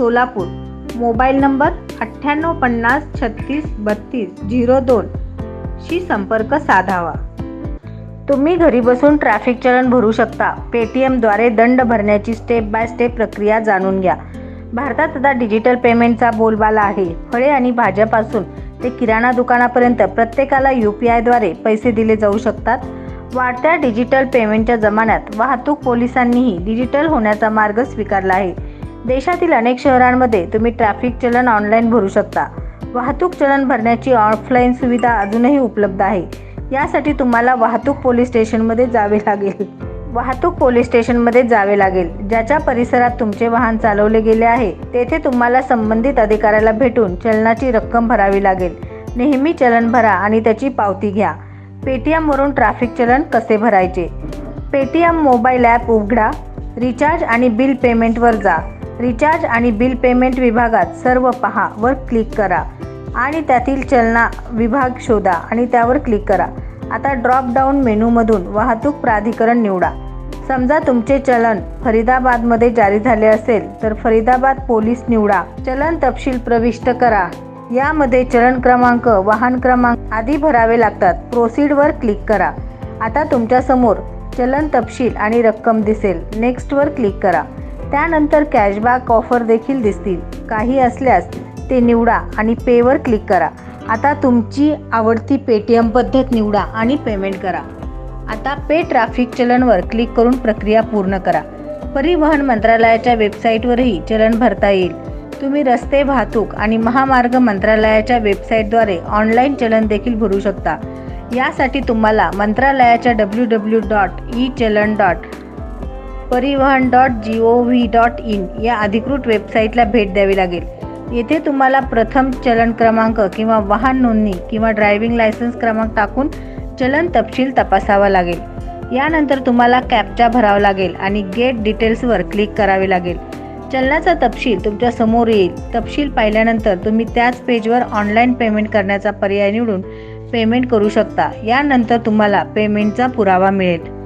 Solapur. Mobile number अठ्ठ्याण्णव पन्नास छत्तीस बत्तीस झिरो दोन शी संपर्क साधावा. तुम्ही घरी बसून ट्रॅफिक चलन भरू शकता. पेटीएमद्वारे दंड भरण्याची स्टेप बाय स्टेप प्रक्रिया जाणून घ्या. भारतात आता डिजिटल पेमेंटचा बोलबाला आहे. फळे आणि भाज्यापासून ते किराणा दुकानापर्यंत प्रत्येकाला यू पी आयद्वारे पैसे दिले जाऊ शकतात. वाढत्या डिजिटल पेमेंटच्या जमान्यात वाहतूक पोलिसांनीही डिजिटल होण्याचा मार्ग स्वीकारला आहे. देशातील अनेक शहरांमध्ये तुम्ही ट्रॅफिक चलन ऑनलाईन भरू शकता. वाहतूक चलन भरण्याची ऑफलाईन सुविधा अजूनही उपलब्ध आहे. यासाठी तुम्हाला वाहतूक पोलीस स्टेशनमध्ये जावे लागेल. वाहतूक पोलीस स्टेशनमध्ये जावे लागेल. ज्याच्या परिसरात तुमचे वाहन चालवले गेले आहे तेथे तुम्हाला संबंधित अधिकाऱ्याला भेटून चलनाची रक्कम भरावी लागेल. नेहमी चलन भरा आणि त्याची पावती घ्या. पेटीएमवरून ट्रॅफिक चलन कसे भरायचे? पेटीएम मोबाईल ॲप उघडा रिचार्ज आणि बिल पेमेंटवर जा. रिचार्ज आणि बिल पेमेंट विभागात सर्व पहा वर क्लिक करा. आणि त्यातील चलना विभाग शोधा आणि त्यावर क्लिक करा. आता ड्रॉपडाऊन मेनूमधून वाहतूक प्राधिकरण निवडा. समजा तुमचे चलन फरीदाबादमध्ये जारी झाले असेल तर फरीदाबाद पोलीस निवडा. चलन तपशील प्रविष्ट करा. यामध्ये चलन क्रमांक वाहन क्रमांक आदी भरावे लागतात. प्रोसीडवर क्लिक करा. आता तुमच्यासमोर चलन तपशील आणि रक्कम दिसेल. नेक्स्टवर क्लिक करा. त्यानंतर कॅशबॅक ऑफर देखील दिसतील. काही असल्यास ते निवडा आणि पेवर क्लिक करा. आता तुमची आवडती पेटीएम पद्धत निवडा आणि पेमेंट करा. आता पे ट्रॅफिक चलनवर क्लिक करून प्रक्रिया पूर्ण करा. परिवहन मंत्रालयाच्या वेबसाईटवरही चलन भरता येईल. तुम्ही रस्ते वाहतूक आणि महामार्ग मंत्रालयाच्या वेबसाईटद्वारे ऑनलाईन चलन देखील भरू शकता. यासाठी तुम्हाला मंत्रालयाच्या W W dot E challan dot parivahan dot G O V dot in या अधिकृत वेबसाईटला भेट द्यावी लागेल. येथे तुम्हाला प्रथम चलन क्रमांक किंवा वाहन नोंदणी किंवा ड्रायव्हिंग लायसन्स क्रमांक टाकून चलन तपशील तपासावा लागेल. यानंतर तुम्हाला कॅपचा भरावा लागेल आणि गेट डिटेल्सवर क्लिक करावे लागेल. चलनाचा तपशील तुमच्यासमोर येईल. तपशील पाहिल्यानंतर तुम्ही त्याच पेजवर ऑनलाईन पेमेंट करण्याचा पर्याय निवडून पेमेंट करू शकता. यानंतर तुम्हाला पेमेंटचा पुरावा मिळेल.